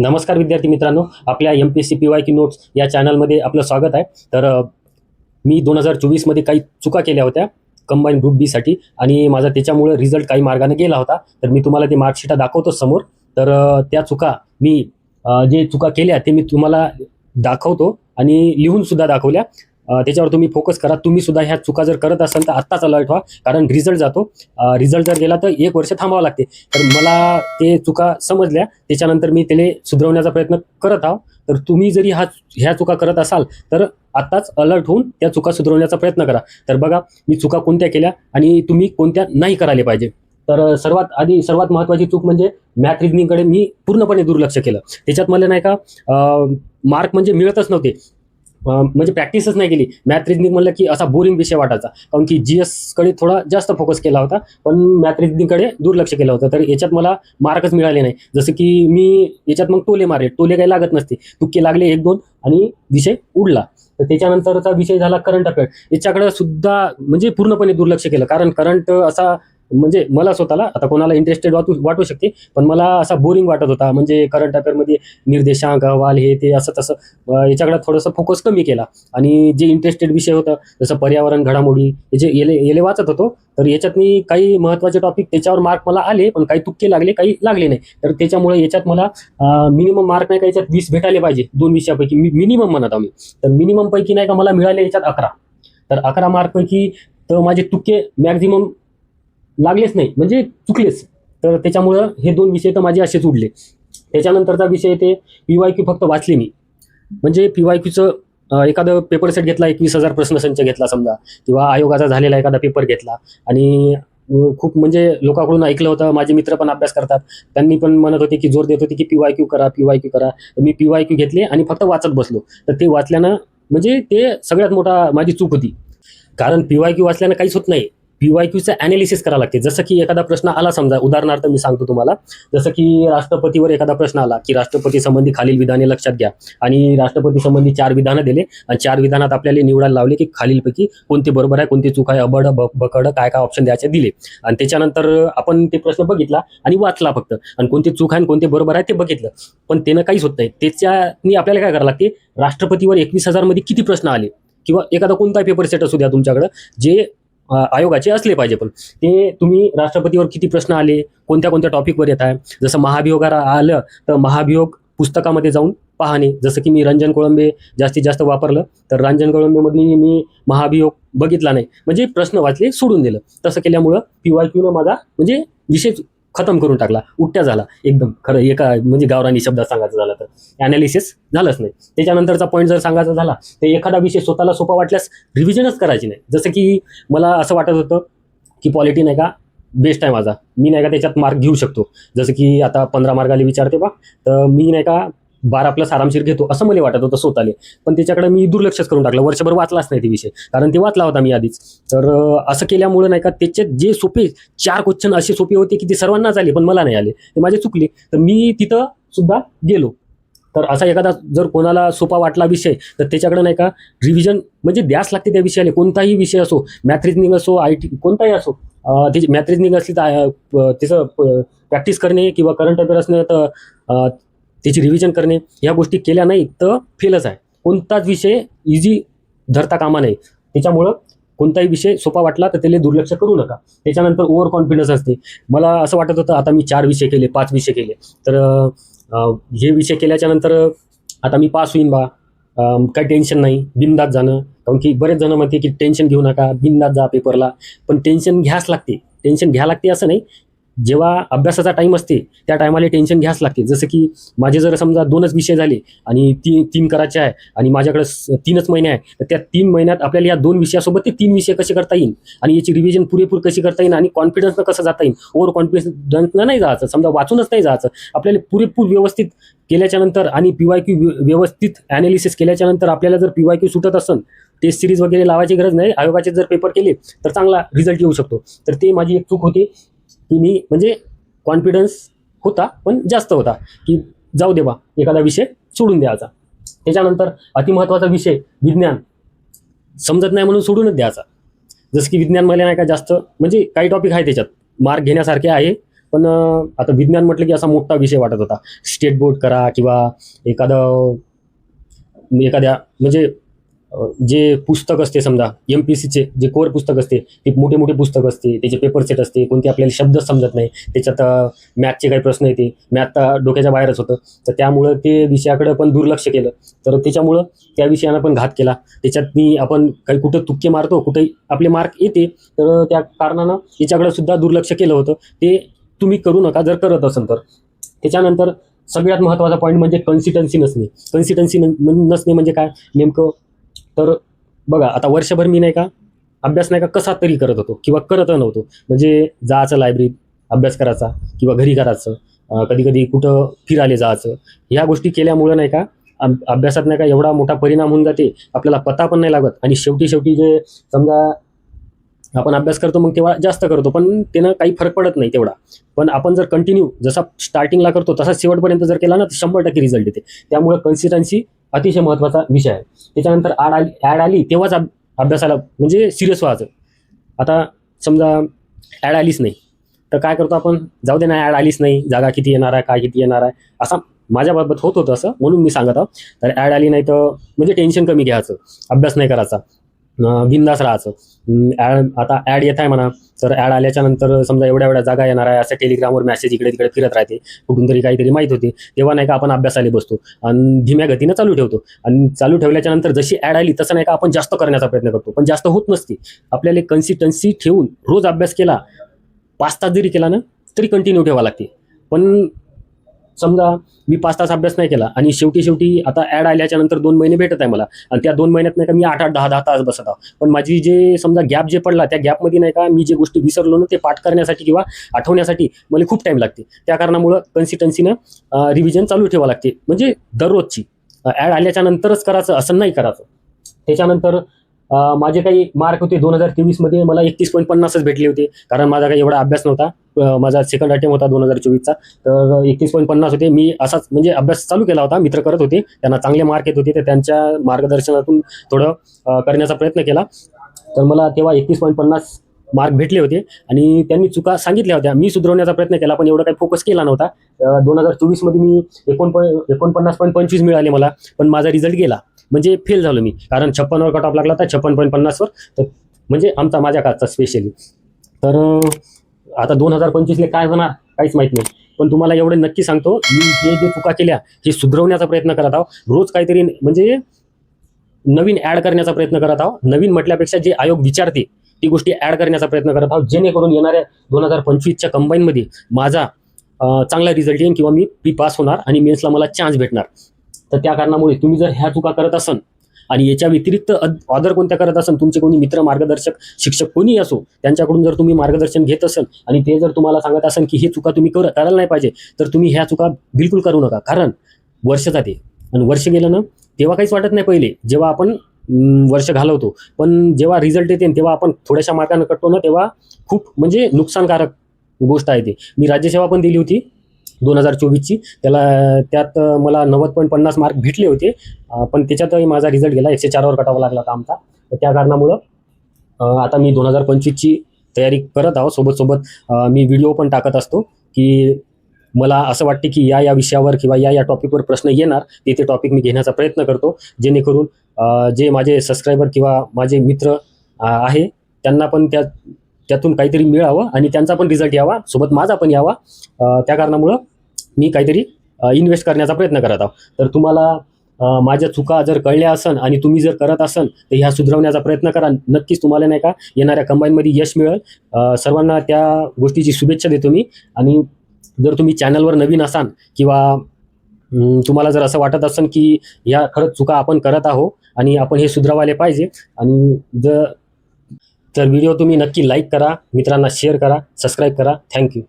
नमस्कार विद्यार्थी मित्रांनो आपल्या M P S C P Y Q notes या चॅनलमध्ये आपलं स्वागत आहे. तर मी दोन हजार चोवीसमध्ये काही चुका केल्या होत्या कंबाईन ग्रुप बीसाठी आणि माझा त्याच्यामुळे रिझल्ट काही मार्गाने गेला होता. तर मी तुम्हाला ते मार्कशीटा दाखवतो समोर. तर त्या चुका मी जे चुका केल्या ते मी तुम्हाला दाखवतो आणि लिहून सुद्धा दाखवल्या. त्याच्यावर तुम्ही फोकस करा. तुम्ही सुद्धा ह्या चुका जर करत असाल तर आत्ताच अलर्ट व्हा कारण रिझल्ट जातो. रिझल्ट जर गेला तर एक वर्ष थांबावं लागते. तर मला ते चुका समजल्या. त्याच्यानंतर मी त्याला सुधारवण्याचा प्रयत्न करत आहो. तर तुम्ही जरी हा ह्या चुका करत असाल तर आत्ताच अलर्ट होऊन त्या चुका सुधारवण्याचा प्रयत्न करा. तर बघा मी चुका कोणत्या केल्या आणि तुम्ही कोणत्या नाही करायला पाहिजे. तर सर्वात आधी सर्वात महत्त्वाची चूक म्हणजे मॅथ रिजनिंगकडे मी पूर्णपणे दुर्लक्ष केलं. त्याच्यात मला नाही का मार्क म्हणजे मिळतच नव्हते. म्हणजे प्रॅक्टिसच नाही केली. मॅथ रिजनिंग म्हणलं की असा बोरिंग विषय वाटायचा. कारण की जी एसकडे थोडा जास्त फोकस केला होता. पण मॅथ रिजनिंगकडे दुर्लक्ष केलं होतं. तर याच्यात मला मार्कच मिळाले नाही. जसं की मी याच्यात मग टोले मारले. टोले काही लागत नसते. तुक्के लागले एक दोन आणि विषय उडला. तर त्याच्यानंतरचा विषय झाला करंट अफेअर याच्याकडे सुद्धा म्हणजे पूर्णपणे दुर्लक्ष केलं. कारण करंट असा म्हणजे मला स्वतःला आता कोणाला इंटरेस्टेड वाटू वाटू शकते पण मला असा बोरिंग वाटत होता. म्हणजे करंट अफेअरमध्ये निर्देशांक अहवाल हे ते असं तसं याच्याकडे थोडंसं फोकस कमी केला. आणि जे इंटरेस्टेड विषय होता जसं पर्यावरण घडामोडी हे जे येले येले वाचत होतो तर याच्यात मी काही महत्त्वाचे टॉपिक त्याच्यावर मार्क मला आले पण काही तुक्के लागले काही लागले नाही. तर त्याच्यामुळे याच्यात मला मिनिमम मार्क नाही का याच्यात वीस भेटायला पाहिजे दोन विषयापैकी. मी मिनिमम म्हणत आम्ही. तर मिनिमम पैकी नाही का मला मिळाले याच्यात अकरा. तर अकरा मार्कपैकी तर माझे तुक्के मॅक्झिमम लागलेच नाही म्हणजे चुकलेच. तर त्याच्यामुळं हे दोन विषय तर माझे असेच उडले. त्याच्यानंतरचा विषय ते पी वाय क्यू फक्त वाचले मी. म्हणजे पी वाय क्यूचं एखादं पेपर सेट घेतला एकवीस हजार प्रश्नसंच घेतला समजा किंवा आयोगाचा झालेला एखादा पेपर घेतला. आणि खूप म्हणजे लोकांकडून ऐकलं होतं माझे मित्र पण अभ्यास करतात. त्यांनी पण म्हणत होते की जोर देत होते की पी वाय क्यू करा पी वाय क्यू करा. तर मी पी वाय क्यू घेतले आणि फक्त वाचत बसलो. तर ते वाचल्यानं म्हणजे ते सगळ्यात मोठा माझी चूक होती. कारण पी वाय क्यू वाचल्यानं काहीच होत नाही. पी वाय क्यूचं ॲनालिसिस करावं लागते. जसं की एखादा प्रश्न आला समजा उदाहरणार्थ मी सांगतो तुम्हाला जसं की राष्ट्रपतीवर एखादा प्रश्न आला की राष्ट्रपती संबंधी खालील विधाने लक्षात घ्या. आणि राष्ट्रपती संबंधी चार विधानं दिले आणि चार विधानात आपल्याला निवडायला लावले की खालीलपैकी कोणते बरोबर आहे कोणती चूक आहे अबड ब- बकड काय काय ऑप्शन द्यायचे दिले. आणि त्याच्यानंतर आपण ते प्रश्न बघितला आणि वाचला फक्त. आणि कोणती चूक आहे आणि कोणते बरोबर आहे ते बघितलं. पण त्यानं काहीच होत नाही. त्याच्यानी आपल्याला काय करावं लागते? राष्ट्रपतीवर एकवीस हजारमध्ये किती प्रश्न आले? किंवा एखादा कोणता पेपर सेट असू द्या तुमच्याकडं जे आयोगाचे असले पाहिजे. पण ते तुम्ही राष्ट्रपतीवर किती प्रश्न आले कोणत्या कोणत्या टॉपिकवर येत आहे जसं महाभियोगाला आलं तर महाभियोग पुस्तकामध्ये जाऊन पाहणे. जसं की मी रंजन कोळंबे जास्तीत जास्त वापरलं तर रंजन कोळंबेमध्ये मी महाभियोग बघितला नाही. म्हणजे प्रश्न वाचले सोडून दिलं. तसं केल्यामुळं पी वाय क्यूनं माझा म्हणजे विशेष खतम करून टाकला उठ्या झाला एकदम. खरं एका म्हणजे गावरानी शब्दात सांगायचं झालं तर. ॲनालिसिस झालंच नाही. त्याच्यानंतरचा पॉईंट जर सांगायचा झाला तर एखादा विषय स्वतःला सोपा वाटल्यास रिव्हिजनच करायची नाही. जसं की मला असं वाटत होतं की पॉलिटी नाही का बेस्ट आहे माझा. मी नाही का त्याच्यात मार्क घेऊ शकतो. जसं की आता पंधरा मार्गाला विचारते बा तर मी नाही का बार आपला सारामशीर घेतो असं मला वाटत होतं स्वतःले. पण त्याच्याकडे मी दुर्लक्षच करून टाकलं. वर्षभर वाचलाच नाही ते विषय. कारण ते वाचला होता मी आधीच. तर असं केल्यामुळं नाही का त्याचे जे सोपे चार क्वेश्चन असे सोपे होते की ते सर्वांनाच आले पण मला नाही आले. ते माझे चुकले. तर मी तिथं सुद्धा गेलो. तर असा एखादा जर कोणाला सोपा वाटला विषय तर त्याच्याकडे नाही का रिव्हिजन म्हणजे द्यास लागते त्या विषयाला. कोणताही विषय असो मॅथ रिजनिंग असो आय टी कोणताही असो त्याची मॅथ रिजनिंग असली तर त्याचं प्रॅक्टिस करणे किंवा करंट अफेअर असणे तर त्याची रिव्हिजन करणे या गोष्टी केल्या नाही तर फेलच आहे. कोणताच विषय इझी धरता कामा नाही त्याच्यामुळं कोणताही विषय सोपा वाटला तर त्याला दुर्लक्ष करू नका. त्याच्यानंतर ओव्हर कॉन्फिडन्स असते. मला असं वाटत होतं आता मी चार विषय केले पाच विषय केले. तर हे विषय केल्याच्यानंतर आता मी पास होईन बा. काही टेन्शन नाही. बिंदात जाणं. कारण की बरेच जण म्हणते की टेन्शन घेऊ नका. बिंदात जा पेपरला पण टेन्शन घ्यास लागते. टेन्शन घ्या लागते असं नाही. जेव्हा अभ्यासाचा टाईम असते त्या टायमाला टेन्शन घ्यास लागते. जसं की माझे जर समजा दोनच विषय झाले आणि ती तीन करायचे आहे आणि माझ्याकडे स- तीनच महिने आहे तर त्या तीन महिन्यात आपल्याला या दोन विषयासोबत ते तीन विषय कसे करता येईल? आणि याची रिव्हिजन पुरेपूर कशी करता येईल? आणि कॉन्फिडन्सनं कसं जाता येईल? ओव्हर कॉन्फिडन्सनं नाही जायचं. समजा वाचूनच नाही जायचं. आपल्याला पुरेपूर व्यवस्थित केल्याच्यानंतर आणि पी वाय क्यू व्यवस्थित ॲनालिसिस केल्याच्यानंतर आपल्याला जर पी वाय क्यू सुटत असेल टेस्ट सिरीज वगैरे लावायची गरज नाही. आयोगाचे जर पेपर केले तर चांगला रिझल्ट येऊ शकतो. तर ते माझी एक चूक होती. की मी म्हणजे कॉन्फिडन्स होता पण जास्त होता. की जाऊ दे बा एखादा विषय सोडून द्यायचा. त्याच्यानंतर अतिमहत्वाचा विषय विज्ञान. समजत नाही म्हणून सोडूनच द्यायचा. जसं की विज्ञान मला नाही का जास्त म्हणजे काही टॉपिक आहे त्याच्यात. मार्क घेण्यासारखे आहे पण आता विज्ञान म्हटलं की असा मोठा विषय वाटत होता. स्टेट बोर्ड करा किंवा एखादं एखाद्या म्हणजे जे पुस्तक असते समजा एम पी सीचे जे कोर पुस्तक असते ते मोठे मोठे पुस्तक असते त्याचे पेपर सेट असते कोणते आपल्याला शब्द समजत नाही त्याच्यात मॅथचे काही प्रश्न येते मॅथ तर डोक्याच्या बाहेरच होतं तर त्यामुळं ते विषयाकडे पण दुर्लक्ष केलं तर त्याच्यामुळं त्या विषयानं पण घात केला त्याच्यात मी आपण काही कुठं तुक्के मारतो कुठेही आपले मार्क येते तर त्या कारणानं याच्याकडे सुद्धा दुर्लक्ष केलं होतं ते तुम्ही करू नका जर करत असाल तर. त्याच्यानंतर सगळ्यात महत्त्वाचा पॉईंट म्हणजे कन्सिस्टन्सी नसणे कन्सिस्टन्सी नसणे म्हणजे काय नेमकं तर बघा आता वर्षभर मी नाही का अभ्यास नाही का कसा तरी करत होतो किंवा करत नव्हतो. म्हणजे जायचं लायब्ररीत अभ्यास करायचा किंवा घरी करायचं कधी कधी कुठं फिरायला जायचं. ह्या गोष्टी केल्यामुळं नाही का अभ्यासात नाही का एवढा मोठा परिणाम होऊन जाते आपल्याला पता पण नाही लागत. आणि शेवटी शेवटी जे समजा आपण अभ्यास करतो मग तेव्हा जास्त करतो. पण त्यानं काही फरक पडत नाही तेवढा. पण आपण जर कंटिन्यू जसा स्टार्टिंगला करतो तसा शेवटपर्यंत जर केला ना तर शंभर टक्के रिझल्ट येते. त्यामुळे कन्सिस्टन्सी अतिशय महत्त्वाचा विषय आहे. त्याच्यानंतर ॲड आली ॲड आली तेव्हाच अभ्यासाला म्हणजे सिरियस व्हायचं. आता समजा ॲड आलीच नाही. तर काय करतो आपण? जाऊ दे ना ॲड आलीच नाही. जागा किती येणार आहे? काय किती येणार आहे? असा माझ्याबाबत होत होतं असं म्हणून मी सांगत आहोत तर ॲड आली नाही तर म्हणजे टेन्शन कमी घ्यायचं. अभ्यास नाही करायचा. बिंदास राहायचं. ॲड आता ॲड येत आहे म्हणा तर ॲड आल्याच्यानंतर समजा एवढ्या एवढ्या जागा येणार आहे असं टेलिग्रामवर मेसेज इकडे तिकडे फिरत राहते कुठून तरी काहीतरी माहीत होते. तेव्हा नाही का आपण अभ्यासाला बसतो आणि धीम्या गतीनं चालू ठेवतो. आणि चालू ठेवल्याच्या नंतर जशी ॲड आली तसं नाही का आपण जास्त करण्याचा प्रयत्न करतो. पण जास्त होत नसते. आपल्याला कन्सिस्टन्सी ठेवून रोज अभ्यास केला पाच तास जरी केला ना तरी कंटिन्यू ठेवा लागते. पण समजा मी पाच तास अभ्यास नाही केला आणि शेवटी शेवटी आता ॲड आल्याच्यानंतर दोन महिने भेटत आहे मला. आणि त्या दोन महिन्यात नाही का मी आठ आठ दहा दहा तास बसत आहोत पण माझी जे समजा गॅप जे पडला त्या गॅपमध्ये नाही का मी जे गोष्टी विसरलो ना ते पाठ करण्यासाठी किंवा आठवण्यासाठी मला खूप टाईम लागते. त्या कारणामुळं कन्सिस्टन्सीनं रिव्हिजन चालू ठेवा लागते. म्हणजे दररोजची. ॲड आल्याच्या नंतरच करायचं असं नाही करायचं. त्याच्यानंतर माझे काही मार्क होते दोन हजार तेवीसमध्ये मला एकतीस पॉईंट पन्नासच भेटले होते. कारण माझा काही एवढा अभ्यास नव्हता. माझा सेकंड अटेम्प होता दोन हजार चोवीसचा. तर एकतीस पॉईंट पन्नास होते. मी असाच म्हणजे अभ्यास चालू केला होता. मित्र करत होते. त्यांना चांगले मार्क येत होते. तर त्यांच्या मार्गदर्शनातून थोडं करण्याचा प्रयत्न केला. तर मला तेव्हा एकतीस पॉईंट पन्नास मार्क भेटले होते. आणि त्यांनी चुका सांगितल्या होत्या. मी सुधरवण्याचा प्रयत्न केला पण एवढा काही फोकस केला नव्हता. दोन हजार चोवीसमध्ये मी एकोण एकोणपन्नास पॉईंट पंचवीस मिळाले मला. पण माझा रिझल्ट गेला. म्हणजे फेल झालो मी. कारण छप्पनवर कट ऑफ लागला तर छप्पन पॉईंट पन्नासवर. तर म्हणजे आमचा माझ्या काळचा स्पेशली तर आता दोन हजार पंचवीसले काय होणार? काहीच माहीत नाही. पण तुम्हाला एवढं नक्की सांगतो मी जे जे चुका केल्या हे सुधरवण्याचा प्रयत्न करत आहो. रोज काहीतरी म्हणजे नवीन ॲड करण्याचा प्रयत्न करत आहो. नवीन म्हटल्यापेक्षा जे आयोग विचारते ती गोष्टी ॲड करण्याचा प्रयत्न करत आहोत जेणेकरून येणाऱ्या दोन हजार पंचवीसच्या कंबाईनमध्ये माझा चांगला रिझल्ट येईल किंवा मी पी पास होणार आणि मेन्सला मला चान्स भेटणार. तर त्या कारणामुळे तुम्ही जर ह्या चुका करत असाल आणि याच्या व्यतिरिक्त अदर कोणत्या करत असाल तुमचे कोणी मित्र मार्गदर्शक शिक्षक कोणी असो त्यांच्याकडून जर तुम्ही मार्गदर्शन घेत असाल आणि ते जर तुम्हाला सांगत असाल की हे चुका तुम्ही कर करायला नाही पाहिजे तर तुम्ही ह्या चुका बिलकुल करू नका. कारण वर्ष जाते आणि वर्ष गेलं ना तेव्हा काहीच वाटत नाही पहिले. जेव्हा आपण वर्ष घालवतो. पण जेव्हा रिझल्ट येते तेव्हा आपण थोड्याशा मार्कानं कटतो ना तेव्हा खूप म्हणजे नुकसानकारक गोष्ट आहे ती. मी राज्यसेवा पण दिली होती. दोन हजार चोवीसची. त्याला त्यात मला नव्वद पॉईंट पन्नास मार्क भेटले होते. पण त्याच्यातही माझा रिझल्ट गेला. एकशे चारवर कटावा लागला होता आमचा. तर त्या कारणामुळं आता मी दोन हजार पंचवीसची तयारी करत आहो सोबत सोबत मी व्हिडिओ पण टाकत असतो की मला असं वाटते की या या विषयावर किंवा या या टॉपिकवर प्रश्न येणार तिथे टॉपिक मी घेण्याचा प्रयत्न करतो. जेणेकरून जे माझे सबस्क्रायबर किंवा माझे मित्र आहे त्यांना पण त्या त्यातून काहीतरी मिळावं आणि त्यांचा पण रिझल्ट यावा. सोबत माझा पण यावा. त्या कारणामुळं मी काहीतरी इन्व्हेस्ट करण्याचा प्रयत्न करत आहो तर तुम्हाला माझ्या चुका जर कळल्या असन आणि तुम्ही जर करत असन तर ह्या सुधारवण्याचा प्रयत्न करा. नक्कीच तुम्हाला नाही का येणाऱ्या कंबाईनमध्ये यश मिळेल. सर्वांना त्या गोष्टीची शुभेच्छा देतो मी. आणि जर तुम्ही चॅनलवर नवीन असाल किंवा तुम्हाला जर असं वाटत असेल की ह्या खरंच चुका आपण करत आहो आणि आपण हे सुधरवायला पाहिजे आणि जर तर व्हिडिओ तुम्ही नक्की लाईक करा मित्रांना शेअर करा सबस्क्राईब करा. थँक्यू